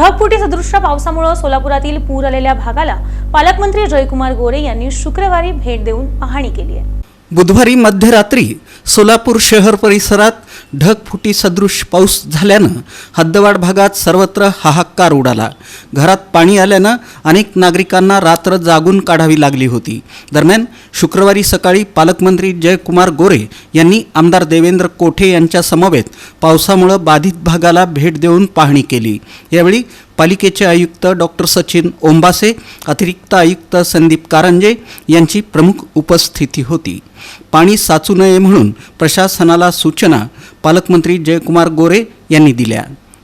ढगफुटी सदृश्य पावसामुळे सोलापुरातील पूर आलेल्या भागाला पालकमंत्री जयकुमार गोरे यांनी शुक्रवारी भेट देऊन पाहणी केली आहे. बुधवारी मध्यरात्री सोलापूर शहर परिसरात ढगफुटी सदृश पाऊस झाल्यानं हद्दवाड भागात सर्वत्र हाहाकार उडाला. घरात पाणी आल्यानं अनेक नागरिकांना रात्र जागून काढावी लागली होती. दरम्यान शुक्रवारी सकाळी पालकमंत्री जयकुमार गोरे यांनी आमदार देवेंद्र कोठे यांच्या समवेत पावसामुळं बाधित भागाला भेट देऊन पाहणी केली. यावेळी पालिकेचे आयुक्त डॉक्टर सचिन ओंबासे अतिरिक्त आयुक्त संदीप कारंजे यांची प्रमुख उपस्थिती होती. पाणी साचू नये म्हणून प्रशासनाला सूचना पालकमंत्री जयकुमार गोरे यांनी दिल्या.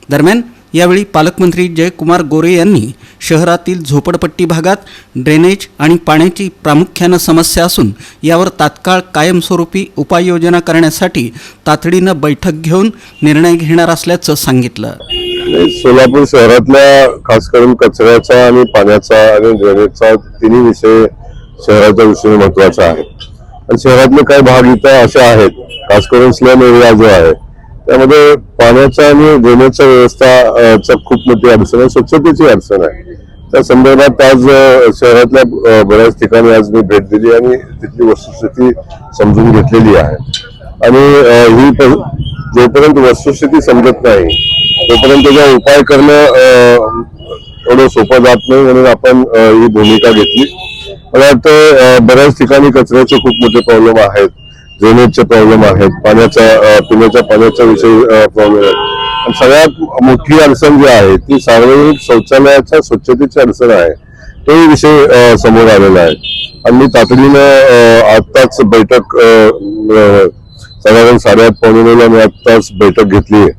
दरम्यान यावेळी पालकमंत्री जयकुमार गोरे यांनी शहरातील झोपडपट्टी भागात ड्रेनेज आणि पाण्याची प्रामुख्यानं समस्या असून यावर तात्काळ कायमस्वरूपी उपाययोजना करण्यासाठी तातडीनं बैठक घेऊन निर्णय घेणार असल्याचं सांगितलं. सोलापूर शहरातल्या खास करून कचऱ्याचा आणि पाण्याचा आणि ड्रेनेजचा तिन्ही विषय शहराच्या दृष्टीने महत्त्वाचा आहे. आणि शहरातले काही भाग इथं असे आहेत खास करून स्लम एरिया जो आहे त्यामध्ये पाण्याच्या आणि देण्याच्या व्यवस्था अं, खूप मोठी अडचण आहे. स्वच्छतेची अडचण आहे. त्या संदर्भात आज शहरातल्या बऱ्याच ठिकाणी आज मी भेट दिली आणि तिथली वस्तुस्थिती समजून घेतलेली आहे. आणि ही जोपर्यंत वस्तुस्थिती समजत नाही तोपर्यंत त्याचा उपाय करणं एवढं सोपं जात नाही म्हणून आपण ही भूमिका घेतली. मला वाटतं बऱ्याच ठिकाणी कचऱ्याचे खूप मोठे प्रॉब्लेम आहेत. ड्रेनेजचे प्रॉब्लेम आहेत पाण्याच्या पिण्याच्या पाण्याचा विषयी प्रॉब्लेम आहे आणि सगळ्यात मोठी अडचण जी आहे ती सार्वजनिक शौचालयाच्या स्वच्छतेची अडचण आहे. तोही विषय समोर आलेला आहे. आणि मी तातडीनं आत्ताच बैठक साधारण साडेआठ पावणे नऊला मी आत्ताच बैठक घेतली आहे.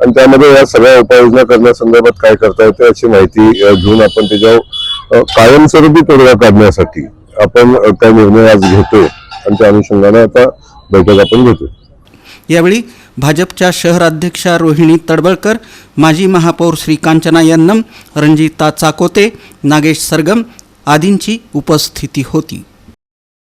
आणि त्यामध्ये या सगळ्या उपाययोजना करण्यासंदर्भात काय करता येते अशी माहिती घेऊन आपण त्याच्यावर कायमस्वरूपी तोडगा काढण्यासाठी आपण अ, काय निर्णय आज घेतोय. आणि त्या अनुषंगाने आता बैठक आपण घेतो यावेळी भाजपच्या शहराध्यक्षा रोहिणी तडबळकर माजी महापौर श्री कांचना यन्नम रणजिता चाकोते नागेश सरगम आदींची उपस्थिती होती.